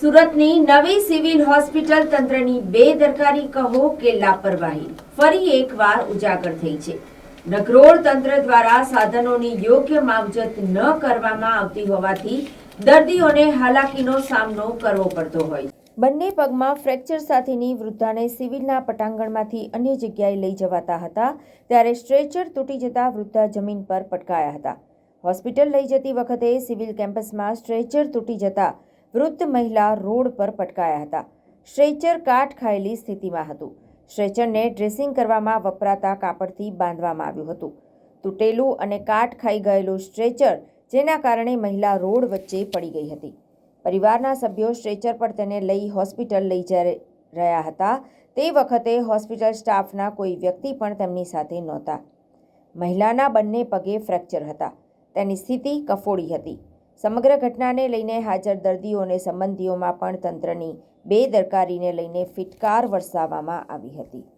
સુરતની નવી civil hospital તંત્રની બેદરકારી કહો કે લાપરવાહી. ફરી એકવાર ઉજાગર થઈ છે. નગરોળ તંત્ર દ્વારા સાધનોની યોગ્ય માવજત ન કરવામાં આવતી હોવાથી દર્દીઓને હાલાકીનો સામનો કરવો પડતો હોય બંને પગમાં ફ્રેક્ચર સાથેની વૃદ્ધાને સિવિલના પટાંગણમાંથી અન્ય જગ્યાએ લઈ જવાતા હતા, ત્યારે સ્ટ્રેચર તૂટી જતા વૃદ્ધા જમીન પર પટકાયા હતા. હોસ્પિટલ લઈ જતી વખતે સિવિલ કેમ્પસમાં સ્ટ્રેચર તૂટી જતા વૃદ્ધ મહિલા રોડ પર પટકાયા હતા. સ્ટ્રેચર કાટ ખાયેલી સ્થિતિમાં હતું. સ્ટ્રેચરને ડ્રેસિંગ કરવામાં વપરાતા કાપડથી બાંધવામાં આવ્યું હતું. તૂટેલું અને કાટ ખાઈ ગયેલું સ્ટ્રેચર, જેના કારણે મહિલા રોડ વચ્ચે પડી ગઈ હતી. પરિવારના સભ્યો સ્ટ્રેચર પર તેને લઈ હોસ્પિટલ લઈ જઈ રહ્યા હતા. તે વખતે હોસ્પિટલ સ્ટાફના કોઈ વ્યક્તિ પણ તેમની સાથે નહોતા. મહિલાના બંને પગે ફ્રેક્ચર હતા. તેની સ્થિતિ કફોડી હતી. સમગ્ર ઘટનાને લઈને હાજર દર્દીઓ અને સંબંધીઓમાં પણ તંત્રની બેદરકારીને લઈને ફિટકાર વરસાવવામાં આવી હતી.